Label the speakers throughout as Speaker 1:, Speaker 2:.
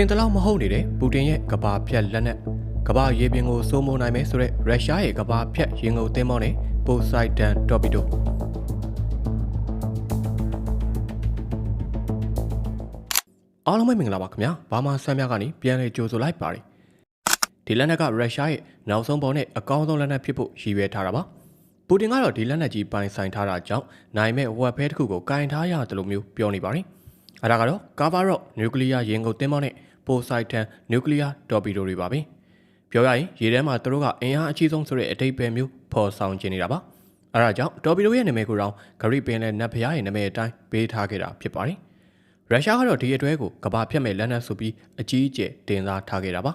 Speaker 1: င်တလောက်မဟုတ်နေတဲ့ပူတင်ရဲ့ကဘာဖြတ်လက်နက်ကဘာရေပြင်ကိုစိုးမိုးနိုင်မယ်ဆိုတဲ့ရုရှားရဲ့ကဘာဖြတ်ရင်ငုံသင်းမောနဲ့ပိုစိုက်ဒန်တော်ပီတိုအားလုံးပဲမင်္ဂလာပါခင်ဗျာဘာမှဆွမ်းများကနေပြန်လည်ကြိုဆိုလိုက်ပါတယ်ဒီလက်နက်ကရုရှားရဲ့နောက်ဆုံးပေါ်နဲ့အကောင်းဆုံးလက်နက်ဖြစ်ဖို့ရည်ရွယ်ထားတာပါပူတင်ကတော့ဒီလက်နက်ကြီးပိုင်ဆိုင်ထားတာကြောင့်နိုင်မဲ့ဝက်ဖဲတစ်ခုကိုကင်ထားရတယ်လို့မျိုးပြောနေပါတယ်အဲဒါကတော့ကာဗာရော့နျူကလ িয়ার ရင်ကုန်သင်းမောနဲ့ပိုစိုက်ဒန် နျူကလ িয়ার တော်ပီတိုတွေပါပဲပြောရရင်ရေထဲမှာသူတို့ကအင်အားအကြီးဆုံးဆိုတဲ့အတိတ်ပဲမျိုးဖော်ဆောင်ခြင်းနေတာပါအဲဒါကြောင့်တော်ပီတိုရဲ့နာမည်ကိုတော့ဂရိပင်နဲ့နတ်ဖျားရဲ့နာမည်အတိုင်းပေးထားခဲ့တာဖြစ်ပါတယ်ရုရှားကတော့ဒီအတွဲကိုကဘာဖြတ်မဲ့လက်နက်ဆိုပြီးအကြီးအကျယ်တင်စားထားခဲ့တာပါ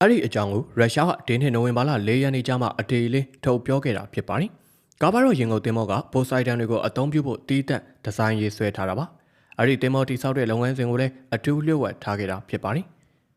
Speaker 1: အဲ့ဒီအကြောင်းကိုရုရှားကဒီနှစ်နိုဝင်ဘာလ၄ရက်နေ့ကျမှအတေးလေးထုတ်ပြောခဲ့တာဖြစ်ပါတယ်ကာဘာရောရင်ကုန်တင်မောကပိုစိုက်ဒန်တွေကိုအသုံးပြုဖို့တီးတက်ဒီဇိုင်းရေးဆွဲထားတာပါ အဲ့ဒီတင်မောတိဆောက်တဲ့လုပ်ငန်းစဉ်ကိုလည်းအထူးလျှို့ဝှက်ထားခဲ့တာဖြစ်ပါတယ်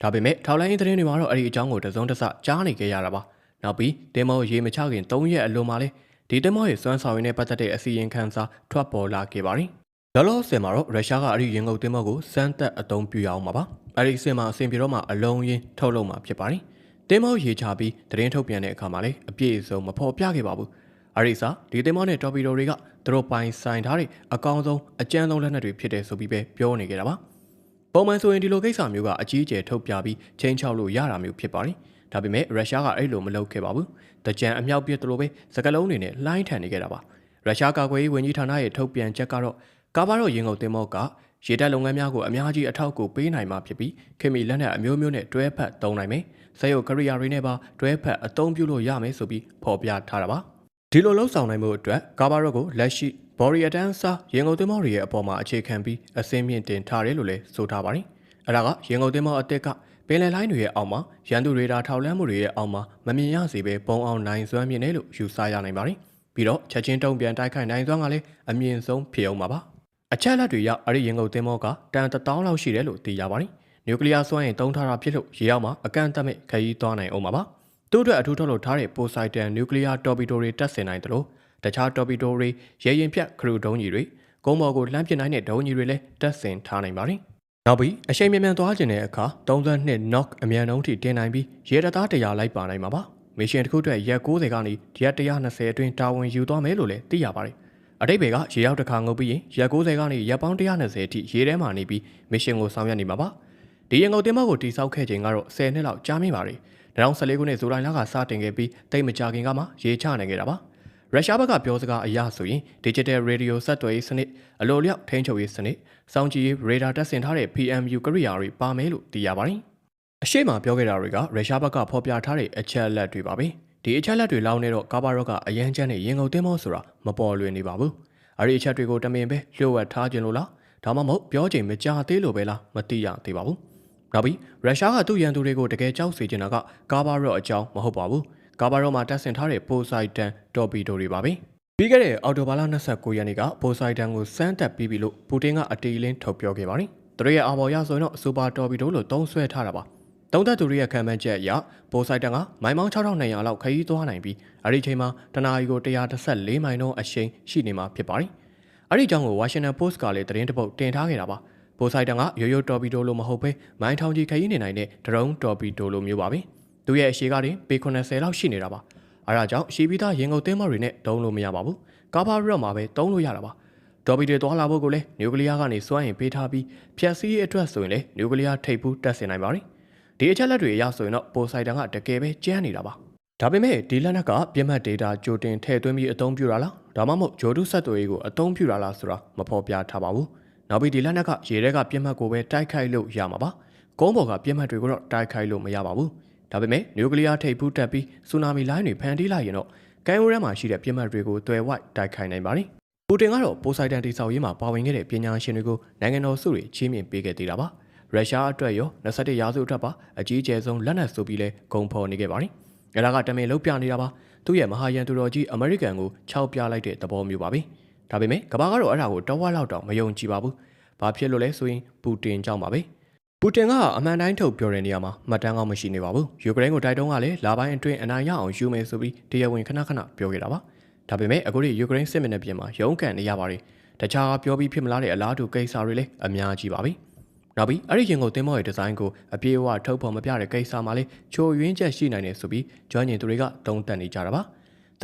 Speaker 1: ဒါပေမဲ့ထောက်လိုင်းသတင်းတွေမှာတော့အဲ့ဒီအကြောင်းကိုတစုံတစကြားနေကြရတာပါနောက်ပြီးတင်မောရေမချခင်၃ရက်အလိုမှာလဲဒီတင်မောရဲ့စွမ်းဆောင်ရည်နဲ့ပတ်သက်တဲ့အစီရင်ခံစာထွက်ပေါ်လာခဲ့ပါတယ်လောလောဆယ်မှာတော့ရုရှားကအဲ့ဒီရင်ကုန်တင်မောကိုစမ်းသက်အသုံးပြုရအောင်ပါပါအဲ့ဒီအစင်မှာအဆင်ပြေတော့မှအလုံးရင်းထုတ်လုပ်မှာဖြစ်ပါတယ်တင်မောရေချပြီးသတင်းထုတ်ပြန်တဲ့အခါမှာလည်းအပြည့်အစုံမဖော်ပြခဲ့ပါဘူး အရိစာဒီတင်မောနဲ့တော်ပီတိုတွေကသူတို့ပိုင်ဆိုင်ထားတဲ့အကောင်းဆုံးအကြမ်းဆုံးလက်နက်တွေဖြစ်တယ်ဆိုပြီးပဲပြောနေကြတာပါပုံမှန်ဆိုရင်ဒီလိုကိစ္စမျိုးကအကြီးအကျယ်ထုတ်ပြပြီးချင်းချောက်လို့ရတာမျိုးဖြစ်ပါတယ်ဒါပေမဲ့ရုရှားကအဲ့လိုမလုပ်ခဲ့ပါဘူးတကြံအမြောက်ပြစ်သလိုပဲစကလုံးတွေနဲ့လှိုင်းထန်နေခဲ့တာပါရုရှားကာကွယ်ရေးဝန်ကြီးဌာနရဲ့ထုတ်ပြန်ချက်ကတော့ကာဘာတော့ရင်ကုန်တင်မောကရေတပ်လုပ်ငန်းများကိုအများကြီးအထောက်အကူပေးနိုင်မှာဖြစ်ပြီးခင်မီလက်နက်အမျိုးမျိုးနဲ့တွဲဖက်သုံးနိုင်မယ်။ဆက်ရုပ်ကရိယာတွေနဲ့ပါတွဲဖက်အသုံးပြုလို့ရမယ်ဆိုပြီးဖော်ပြထားတာပါ။ ဒီလိုလှုပ်ဆောင်နိုင်မှုအတွက်ကာဘာရော့ကိုလက်ရှိဘော်ရီအတန်းစာရင်ကုန်တင်မောတွေရဲ့အပေါ်မှာအခြေခံပြီးအစင်းမြင့်တင်ထားတယ်လို့လည်းဆိုထားပါတယ်။အဲဒါကရင်ကုန်တင်မောအသက်ကပင်လယ်လိုင်းတွေရဲ့အောက်မှာရန်သူရေဒါထောက်လန်းမှုတွေရဲ့အောက်မှာမမြင်ရစေပဲပုံအောင်နိုင်စွမ်းမြင့်တယ်လို့ယူဆရနိုင်ပါတယ်။ပြီးတော့ချက်ချင်းတုံ့ပြန်တိုက်ခိုက်နိုင်စွမ်းကလည်းအမြင့်ဆုံးဖြစ်အောင်ပါပါ။အချက်လက်တွေရအဲ့ဒီရင်ကုန်သင်းမောကတန်1000လောက်ရှိတယ်လို့သိရပါတယ်။နျူကလ িয়ার စွမ်းရင်တုံးထားတာဖြစ်လို့ရေအောက်မှာအကန့်အသတ်မဲ့ခရီးသွားနိုင်အောင်ပါပါ။ သူ့အတွက်အထူးထုတ်လုပ်ထားတဲ့ပိုစိုက်တန်နျူကလ িয়ার တော်ပီတိုတွေတက်ဆင်နိုင်တယ်လို့တခြားတော်ပီတိုတွေရေရင်ဖြတ်ခရူဒုံးကြီးတွေကုန်းပေါ်ကိုလှမ်းပစ်နိုင်တဲ့ဒုံးကြီးတွေလည်းတက်ဆင်ထားနိုင်ပါတယ်။နောက်ပြီးအရှိန်မြန်မြန်သွားခြင်းတဲ့အခါ32 knock အမြန်နှုန်းထိတင်နိုင်ပြီးရေတသား100လိုက်ပါနိုင်မှာပါ။မရှင်တစ်ခုအတွက်ရက်90ကနေရက်120အတွင်းတာဝန်ယူသွားမယ်လို့လည်းသိရပါတယ်။အတိတ်ဘယ်ကရေရောက်တစ်ခါငုပ်ပြီးရင်ရက်90ကနေရက်ပေါင်း120အထိရေထဲမှာနေပြီးမရှင်ကိုဆောင်ရွက်နေမှာပါ။ဒီရင်ကုန်တင်မောက်ကိုတိစောက်ခဲ့ခြင်းကတော့10နှစ်လောက်ကြာမြင့်ပါတယ်။ 2014ခုနှစ်ဇူလိုင်လကစတင်ခဲ့ပြီးတိတ်မကြခင်ကမှရေချနိုင်ခဲ့တာပါ။ရုရှားဘက်ကပြောစကားအရဆိုရင် Digital Radio ဆက်သွယ်ရေးစနစ်အလိုလျောက်ထိန်းချုပ်ရေးစနစ်စောင့်ကြည့်ရေးရေဒါတပ်ဆင်ထားတဲ့ PMU ကရိယာတွေပါမယ်လို့သိရပါတယ်။အရှိမပြောခဲ့တာတွေကရုရှားဘက်ကဖော်ပြထားတဲ့အချက်အလက်တွေပါပဲ။ဒီအချက်လက်တွေလောင်းနေတော့ကာဘာရော့ကအရန်ချမ်းနဲ့ရင်ကုန်တင်းမောဆိုတာမပေါ်လွင်နေပါဘူး။အဲဒီအချက်တွေကိုတမင်ပဲလျှို့ဝှက်ထားခြင်းလို့လားဒါမှမဟုတ်ပြောချိန်မကြာသေးလို့ပဲလားမသိရသေးပါဘူး။ နောက်ပြီးရုရှားကသူ့ရန်သူတွေကိုတကယ်ကြောက်စေချင်တာကကာဘာရော့အကြောင်းမဟုတ်ပါဘူး။ကာဘာရောမှာတပ်ဆင်ထားတဲ့ပိုစိုက်တန်တော်ပီတိုတွေပါပဲပြီးခဲ့တဲ့အော်တိုဘာလ29ရက်နေ့ကပိုစိုက်တန်ကိုစမ်းတက်ပြီးပြီလို့ပူတင်ကအတီးလင်းထုတ်ပြောခဲ့ပါတယ်သူတို့ရဲ့အာဘော်ရဆိုရင်တော့စူပါတော်ပီတိုလို့သုံးဆွဲထားတာပါသုံးသက်သူတွေရဲ့ခံမှန်းချက်အရပိုစိုက်တန်ကမိုင်ပေါင်း6200လောက်ခရီးသွားနိုင်ပြီးအဲ့ဒီချိန်မှာတနာရီကို114မိုင်နှုန်းအရှိန်ရှိနေမှာဖြစ်ပါတယ်အဲ့ဒီကြောင့်ကို Washington Post ကလည်းသတင်းတပုတ်တင်ထားခဲ့တာပါ ပိုစိုက်တန်ကရိုးရိုးတော်ပီတိုလို့မဟုတ်ဘဲမိုင်ထောင်ကြီးခရီးနေနိုင်တဲ့ဒရုန်းတော်ပီတိုလိုမျိုးပါပဲ။သူရဲ့အရှိကနေပေ80လောက်ရှိနေတာပါအဲဒါကြောင့်ရှီပီသားရင်ကုန်သင်းမတွေနဲ့တုံးလို့မရပါဘူးကာဘာရော့မှာပဲတုံးလို့ရတာပါဒေါ်ဘီတွေသွားလာဖို့ကိုလည်းနျူကလ িয়ার ကနေစွမ်းရင်ပေးထားပြီးဖြက်စီးရေးအတွက်ဆိုရင်လည်းနျူကလ িয়ার ထိပ်ဖူးတက်ဆင်နိုင်ပါတယ်ဒီအချက်လက်တွေအရဆိုရင်တော့ပိုစိုက်တန်ကတကယ်ပဲကျန်းနေတာပါဒါပေမဲ့ဒီလက်နက်ကပြမှတ် data ကြိုတင်ထည့်သွင်းပြီးအသုံးပြုတာလားဒါမှမဟုတ်ဂျိုဒုဆက်သွယ်ရေးကိုအသုံးပြုတာလားဆိုတာမဖော်ပြထားပါဘူး နောက်ပြီးဒီလက်နက်ကရေထဲကပြမှတ်ကိုပဲတိုက်ခိုက်လို့ရမှာပါကုန်းပေါ်ကပြမှတ်တွေကိုတော့တိုက်ခိုက်လို့မရပါဘူးဒါပေမဲ့နျူကလ িয়ার ထိပ်ဖူးတက်ပြီးဆူနာမီလိုင်းတွေဖန်တီးလိုက်ရင်တော့ကမ်းရိုးတန်းမှာရှိတဲ့ပြစ်မှတ်တွေကိုတွယ်ဝိုက်တိုက်ခိုက်နိုင်ပါတယ်။ပူတင်ကတော့ပိုစိုက်တန်တိဆောက်ရေးမှာပါဝင်ခဲ့တဲ့ပညာရှင်တွေကိုနိုင်ငံတော်စုတွေချီးမြှင့်ပေးခဲ့သေးတာပါ။ရုရှားအတွက်ရော21ရာစုအတွက်ပါအကြီးအကျယ်ဆုံးလက်နက်ဆိုပြီးလဲဂုံဖော်နေခဲ့ပါတယ်။အဲဒါကတမင်လုံးပြနေတာပါ။သူ့ရဲ့မဟာရန်သူတော်ကြီးအမေရိကန်ကိုခြောက်ပြလိုက်တဲ့သဘောမျိုးပါပဲ။ ဒါပေမဲ့ကမ္ဘာကတော့အဲ့ဒါကိုတဝက်လောက်တော့မယုံကြည်ပါဘူး။ဘာဖြစ်လို့လဲဆိုရင်ပူတင်ကြောင့်ပါပဲ။ပူတင်ကအမှန်တိုင်းထုတ်ပြောတဲ့နေရာမှာမှတ်တမ်းကောင်းမရှိနေပါဘူး။ယူကရိန်းကိုတိုက်တုံးကလည်းလာပိုင်းအတွင်းအနိုင်ရအောင်ယူမယ်ဆိုပြီးတရားဝင်ခဏခဏပြောခဲ့တာပါ။ဒါပေမဲ့အခုဒီယူကရိန်းစစ်မင်းနဲ့ပြင်မှာရုန်းကန်နေရပါတယ်။တခြားပြောပြီးဖြစ်မလားတဲ့အလားတူကိစ္စတွေလည်းအများကြီးပါပဲ။နောက်ပြီးအဲ့ဒီရင်ကုန်သင်းမောရဲ့ဒီဇိုင်းကိုအပြေအဝထုတ်ဖော်မပြတဲ့ကိစ္စမှာလေချိုယွင်းချက်ရှိနိုင်တယ်ဆိုပြီးကျွမ်းကျင်သူတွေကတုံးတက်နေကြတာပါ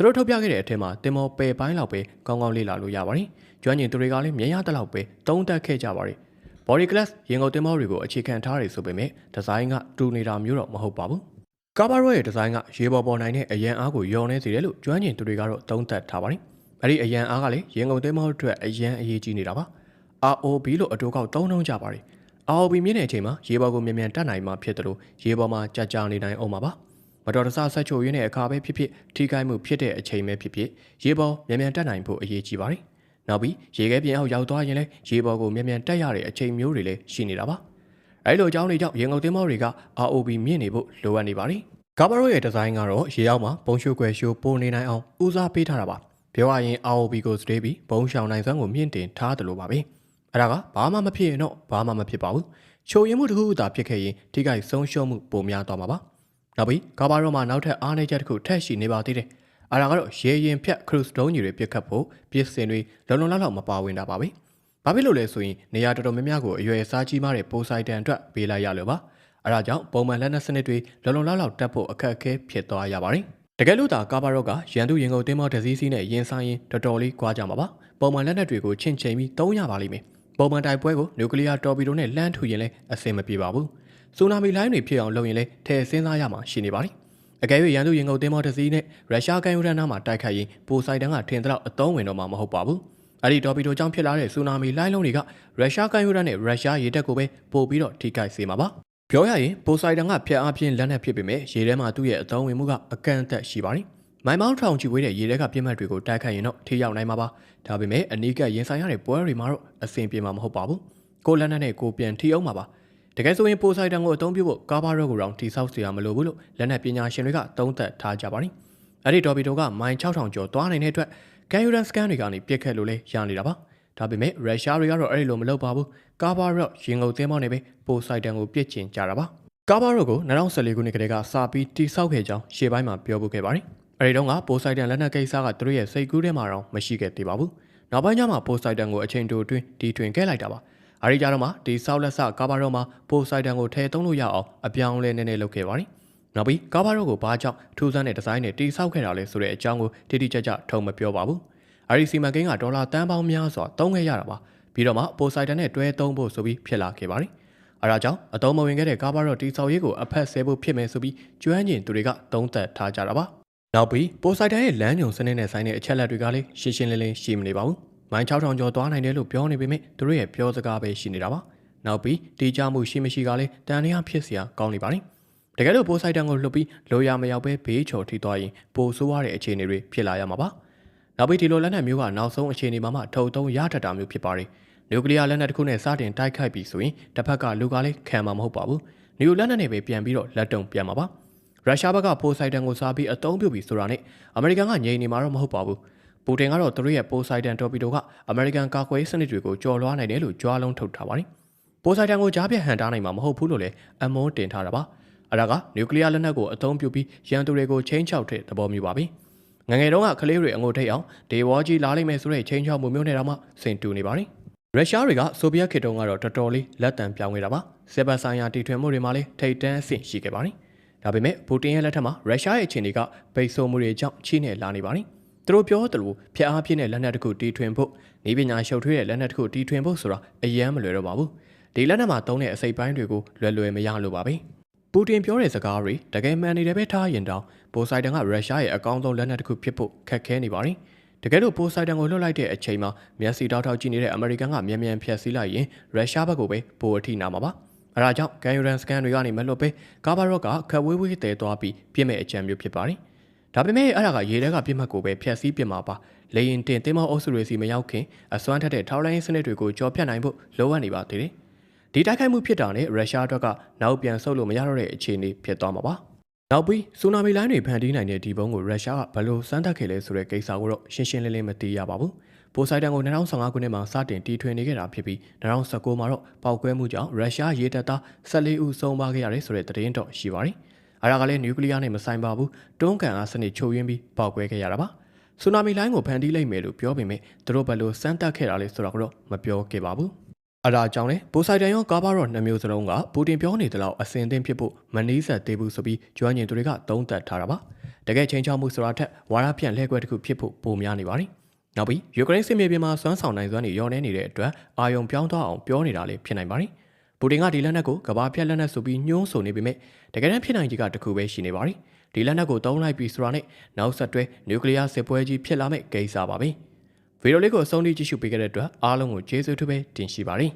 Speaker 1: သူတို့ထုတ်ပြခဲ့တဲ့အထက်မှာသင်းမောပယ်ပိုင်းလောက်ပဲကောင်းကောင်းလေ့လာလို့ရပါတယ်ကျွမ်းကျင်သူတွေကလည်းမြင်ရတဲ့လောက်ပဲတုံးတက်ခဲ့ကြပါတယ် body glass ရင်ကုန်သင်းမောတွေကိုအခြေခံထားတယ်ဆိုပေမဲ့ဒီဇိုင်းကတူနေတာမျိုးတော့မဟုတ်ပါဘူးကာဘာရောရဲ့ဒီဇိုင်းကရေပေါ်ပေါ်နိုင်တဲ့အရန်အားကိုယုံနေစေတယ်လို့ကျွမ်းကျင်သူတွေကတော့သုံးသပ်ထားပါတယ်အဲ့ဒီအရန်အားကလည်းရင်ကုန်သင်းမောအတွက်အရန်အရေးကြီးနေတာပါ ROB လို့အတူကောက်သုံးနှုံးကြပါတယ် ROB မြင့်တဲ့အချိန်မှာရေပေါ်ကိုမြန်မြန်တက်နိုင်မှာဖြစ်တယ်လို့ရေပေါ်မှာကြာကြာနေနိုင်အောင်ပါပါ မတော်တဆဆက်ချိုရင်းတဲ့အခါပဲဖြစ်ဖြစ်ထိခိုက်မှုဖြစ်တဲ့အချိန်ပဲဖြစ်ဖြစ်ရေပေါ်မြန်မြန်တက်နိုင်ဖို့အရေးကြီးပါတယ်နောက်ပြီးရေခဲပြင်အောက်ရောက်သွားရင်လည်းရေပေါ်ကိုမြန်မြန်တက်ရတဲ့အချိန်မျိုးတွေလည်းရှိနေတာပါအဲလိုအကြောင်းတွေကြောင့်ရေငုံသင်းမောတွေက ROB မြင့်နေဖို့လိုအပ်နေပါတယ်ကာဘာရိုရဲ့ဒီဇိုင်းကတော့ရေအောက်မှာပုံရှုပ်ွယ်ရှိုးပိုနေနိုင်အောင်ဦးစားပေးထားတာပါပြောရရင် ROB ကိုစတေးပြီးဘုံရှောင်နိုင်စွမ်းကိုမြင့်တင်ထားတယ်လို့ပါပဲအဲ့ဒါကဘာမှမဖြစ်ရင်တော့ဘာမှမဖြစ်ပါဘူးချိုရင်မှုတစ်ခုခုသာဖြစ်ခဲ့ရင်ထိခိုက်ဆုံးရှုံးမှုပိုများသွားမှာပါ နောက်ပြီးကာဘာရိုမှာနောက်ထပ်အားနည်းချက်တစ်ခုထပ်ရှိနေပါသေးတယ်အဲ့ဒါကတော့ရေရင်ဖြတ်ခရုစ်ဒုံးကြီးတွေပြစ်ခတ်ဖို့ပြစ်စင်တွေလုံလုံလောက်လောက်မပါဝင်တာပါပဲဘာဖြစ်လို့လဲဆိုရင်နေရာတော်တော်များများကိုအရွယ်စားကြီးမားတဲ့ပိုဆိုင်တန်အတွက်ပေးလိုက်ရလို့ပါအဲဒါကြောင့်ပုံမှန်လက်နက်စနစ်တွေလုံလုံလောက်လောက်တက်ဖို့အခက်အခဲဖြစ်သွားရပါတယ်တကယ်လို့သာကာဘာရော့ကရန်သူရင်ကုန်တင်းမောတစည်းစည်းနဲ့ရင်ဆိုင်ရင်တော်တော်လေးကွာကြမှာပါပုံမှန်လက်နက်တွေကိုချင့်ချိန်ပြီးသုံးရပါလိမ့်မယ်ပုံမှန်တိုက်ပွဲကိုနျူကလ িয়ার တော်ပီဒိုနဲ့လှမ်းထူရင်လည်းအဆင်မပြေပါဘူး ဆူနာမီလိုင်းတွေဖြစ်အောင်လုပ်ရင်လည်းထည့်စဉ်းစားရမှာရှိနေပါလိမ့်အကယ်၍ရန်သူရင်ကုန်တင်းမောတစည်းနဲ့ရုရှားကန်ယူရန်နာမှာတိုက်ခိုက်ရင်ပိုဆိုင်တန်ကထင်တဲ့လောက်အသုံးဝင်တော့မှာမဟုတ်ပါဘူးအဲ့ဒီတော်ပီဒိုကြောင့်ဖြစ်လာတဲ့ဆူနာမီလိုင်းလုံးတွေကရုရှားကန်ယူရန်နဲ့ရုရှားရေတပ်ကိုပဲပို့ပြီးတော့ထိခိုက်စေမှာပါပြောရရင်ပိုဆိုင်တန်ကဖျက်အားဖြင့်လက်နက်ဖြစ်ပေမဲ့ရေထဲမှာသူ့ရဲ့အသုံးဝင်မှုကအကန့်အသတ်ရှိပါတယ်။မိုင်မောင်းထောင်ချီဝေးတဲ့ရေထဲကပြစ်မှတ်တွေကိုတိုက်ခိုက်ရင်တော့ထိရောက်နိုင်မှာပါ။ဒါပေမဲ့အနီးကပ်ရင်ဆိုင်ရတဲ့ပွဲတွေမှာတော့အဆင်ပြေမှာမဟုတ်ပါဘူး။ကိုလက်နက်နဲ့ကိုပြန်ထိအောင်မှာပါ။ တကယ်ဆိုရင်ပိုဆိုင်တန်ကိုအသုံးပြုဖို့ကာဘာရော့ကိုတောင်တိဆောက်စရာမလိုဘူးလို့လက်နက်ပညာရှင်တွေကသုံးသပ်ထားကြပါတယ်။အဲ့ဒီတော်ပီတိုကမိုင်6000ကျော်သွားနိုင်တဲ့အတွက်ကန်ယူရန်စကန်တွေကနေပြစ်ခတ်လို့လဲရနေတာပါ။ဒါပေမဲ့ရုရှားတွေကတော့အဲ့ဒီလိုမလုပ်ပါဘူး။ကာဘာရော့ရင်ငုပ်သင်းပေါင်းနေပဲပိုဆိုင်တန်ကိုပြစ်ချင်ကြတာပါ။ကာဘာရော့ကို2014ခုနှစ်ကတည်းကစပြီးတိဆောက်ခဲ့ကြောင်းရှေ့ပိုင်းမှာပြောပို့ခဲ့ပါတယ်။အဲ့ဒီတော့ကပိုဆိုင်တန်လက်နက်ကိစ္စကသူတို့ရဲ့စိတ်ကူးထဲမှာတော့မရှိခဲ့သေးပါဘူး။နောက်ပိုင်းကျမှပိုဆိုင်တန်ကိုအချိန်တိုအတွင်းတီထွင်ခဲ့လိုက်တာပါ။ အဲဒီကြတော့မှဒီဆောက်လက်ဆကာဘာရော့မှာပိုဆိုင်တန်ကိုထည့်သုံးလို့ရအောင်အပြောင်းလဲနည်းနည်းလုပ်ခဲ့ပါတယ်။နောက်ပြီးကာဘာရော့ကိုဘာကြောင့်ထူးဆန်းတဲ့ဒီဇိုင်းနဲ့တိဆောက်ခဲ့တာလဲဆိုတဲ့အကြောင်းကိုတိတိကျကျထုံမပြောပါဘူး။အဲဒီစီမံကိန်းကဒေါ်လာတန်ပေါင်းများစွာသုံးခဲ့ရတာပါ။ပြီးတော့မှပိုဆိုင်တန်နဲ့တွဲသုံးဖို့ဆိုပြီးဖြစ်လာခဲ့ပါတယ်။အဲဒါကြောင့်အတုံးမဝင်ခဲ့တဲ့ကာဘာရော့တိဆောက်ရေးကိုအဖက်ဆဲဖို့ဖြစ်မယ်ဆိုပြီးကျွမ်းကျင်သူတွေကသုံးသပ်ထားကြတာပါ။နောက်ပြီးပိုဆိုင်တန်ရဲ့လမ်းညုံစနစ်နဲ့ဆိုင်တဲ့အချက်လက်တွေကလည်းရှင်းရှင်းလင်းလင်းရှိမနေပါဘူး။ မိုင်း6000ကျော်သွားနိုင်တယ်လို့ပြောနေပေမဲ့သူတို့ရဲ့ပြောစကားပဲရှိနေတာပါ။နောက်ပြီးတီးကြမှုရှိမရှိကလည်းတန်တရားဖြစ်စရာကောင်းနေပါလိမ့်။တကယ်လို့ပိုဆိုင်တန်ကိုလှုပ်ပြီးလိုရမရောက်ပဲဘေးချော်ထိသွားရင်ပိုဆိုးရတဲ့အခြေအနေတွေဖြစ်လာရမှာပါ။နောက်ပြီးဒီလိုလက်နက်မျိုးကနောက်ဆုံးအခြေအနေမှာမှထုံထုံရတတ်တာမျိုးဖြစ်ပါတယ်။နျူကလ িয়ার လက်နက်တစ်ခုနဲ့စတင်တိုက်ခိုက်ပြီးဆိုရင်တစ်ဖက်ကလူကလည်းခံမှာမဟုတ်ပါဘူး။နျူလက်နက်နဲ့ပဲပြန်ပြီးတော့လက်တုံပြန်မှာပါ။ရုရှားဘက်ကပိုဆိုင်တန်ကိုစားပြီးအသုံးပြုပြီးဆိုတာနဲ့အမေရိကန်ကငြိမ်နေမှာတော့မဟုတ်ပါဘူး။ ပူတင်ကတော့သူတို့ရဲ့ပိုဆိုင်တန်တော်ပီတိုကအမေရိကန်ကာကွယ်ရေးစနစ်တွေကိုကျော်လွှားနိုင်တယ်လို့ကြွားလုံးထုတ်ထားပါတယ်။ပိုဆိုင်တန်ကိုကြားပြတ်ဟန်တားနိုင်မှာမဟုတ်ဘူးလို့လည်းအမွန်းတင်ထားတာပါ။အဲဒါကနျူကလ িয়ার လက်နက်ကိုအသုံးပြုပြီးရန်သူတွေကိုချင်းချောက်တဲ့သဘောမျိုးပါပဲ။ငငယ်တုန်းကကလေးတွေအငိုထိတ်အောင်ဒေဝကြီးလာလိမ့်မယ်ဆိုတဲ့ချင်းချောက်မှုမျိုးနဲ့တော့မှစင်တူနေပါတယ်။ရုရှားတွေကဆိုဗီယက်ခေတ်တုန်းကတော့တော်တော်လေးလက်တံပြောင်းခဲ့တာပါ။စစ်ဘက်ဆိုင်ရာတီထွင်မှုတွေမှာလည်းထိတ်တန်းအဆင့်ရှိခဲ့ပါတယ်။ဒါပေမဲ့ပူတင်ရဲ့လက်ထက်မှာရုရှားရဲ့အခြေအနေကပိတ်ဆို့မှုတွေကြောင့်ချိနဲ့လာနေပါတယ်။ သူတို့ပြောသလိုဖျက်အားပြင်းတဲ့လက်နက်တစ်ခုတီထွင်ဖို့ဤပညာရှုပ်ထွေးတဲ့လက်နက်တစ်ခုတီထွင်ဖို့ဆိုတာအယမ်းမလွယ်တော့ပါဘူး။ဒီလက်နက်မှာသုံးတဲ့အစိပ်ပိုင်းတွေကိုလွယ်လွယ်မရလို့ပါပဲ။ပူတင်ပြောတဲ့စကားတွေတကယ်မှန်နေတယ်ပဲထားရင်တောင်ပိုဆိုင်တန်ကရုရှားရဲ့အကောင်းဆုံးလက်နက်တစ်ခုဖြစ်ဖို့ခက်ခဲနေပါတယ်။တကယ်လို့ပိုဆိုင်တန်ကိုလွှတ်လိုက်တဲ့အချိန်မှာမျက်စိတောက်ထောက်ကြည့်နေတဲ့အမေရိကန်ကမြန်မြန်ဖျက်ဆီးလိုက်ရင်ရုရှားဘက်ကိုပဲပိုအထိနာမှာပါ။အဲဒါကြောင့်ကန်ယူရန်စကန်တွေကနေမလွတ်ပဲကာဘာရော့ကခက်ဝေးဝေးတဲသွားပြီးပြစ်မဲ့အကြံမျိုးဖြစ်ပါတယ်။ ဒါပေမဲ့အဲ့ဒါကရေထဲကပြစ်မှတ်ကိုပဲဖျက်ဆီးပြစ်မှာပါ။လေရင်တင်တင်းမောအုပ်စုတွေစီမရောက်ခင်အစွမ်းထက်တဲ့ထောက်လိုင်းစနစ်တွေကိုကြော်ဖြတ်နိုင်ဖို့လိုအပ်နေပါသေးတယ်။ဒီတိုက်ခိုက်မှုဖြစ်တာနဲ့ရုရှားအတွက်ကနောက်ပြန်ဆုတ်လို့မရတော့တဲ့အခြေအနေဖြစ်သွားမှာပါ။နောက်ပြီးဆူနာမီလိုင်းတွေဖန်တီးနိုင်တဲ့ဒီဘုံကိုရုရှားကဘယ်လိုစမ်းသပ်ခဲ့လဲဆိုတဲ့ကိစ္စကိုတော့ရှင်းရှင်းလင်းလင်းမသိရပါဘူး။ပိုဆိုင်တန်ကို2015ခုနှစ်မှာစတင်တီထွင်နေခဲ့တာဖြစ်ပြီး2019မှာတော့ပောက်ကွဲမှုကြောင့်ရုရှားရေတပ်သား14ဦးဆုံးပါခဲ့ရတယ်ဆိုတဲ့သတင်းတော့ရှိပါတယ်။ အဲဒါကလည်းနျူကလ িয়ার နဲ့မဆိုင်ပါဘူး။တွန်းကန်အားစနစ်ချုပ်ရင်းပြီးပောက်ကွဲခဲ့ရတာပါ။ဆူနာမီလိုင်းကိုဖန်တီးလိုက်မယ်လို့ပြောပေမဲ့သူတို့ဘယ်လိုစမ်းသပ်ခဲ့တာလဲဆိုတာကတော့မပြောခဲ့ပါဘူး။အဲဒါကြောင့်လေပိုဆိုင်တန်ရောကာဘာရော့နှစ်မျိုးစလုံးကပူတင်ပြောနေတဲ့လောက်အစင်အသင့်ဖြစ်ဖို့မနှီးဆက်သေးဘူးဆိုပြီးကျွမ်းကျင်သူတွေကသုံးသပ်ထားတာပါတကယ်ချင်းချောက်မှုဆိုတာထက်ဝါရပြန့်လှည့်ကွက်တစ်ခုဖြစ်ဖို့ပိုများနေပါတယ်နောက်ပြီးယူကရိန်းစစ်မြေပြင်မှာစွမ်းဆောင်နိုင်စွမ်းတွေရောနေနေတဲ့အတွက်အာယုံပြောင်းသွားအောင်ပြောနေတာလေးဖြစ်နိုင်ပါတယ် ပူတင်ကဒီလက်နက်ကိုကဘာပြက်လက်နက်ဆိုပြီးညှိုးဆိုနေပေမဲ့တကယ်တမ်းဖြစ်နိုင်ကြီးကတစ်ခုပဲရှိနေပါတယ်ဒီလက်နက်ကိုတုံးလိုက်ပြီးဆိုတာနဲ့နောက်ဆက်တွဲနျူကလ িয়ার စစ်ပွဲကြီးဖြစ်လာမဲ့ကိစ္စပါပဲဗီဒီယိုလေးကိုအဆုံးထိကြည့်ရှုပေးခဲ့တဲ့အတွက်အားလုံးကိုကျေးဇူးထူးပဲတင်ရှိပါတယ်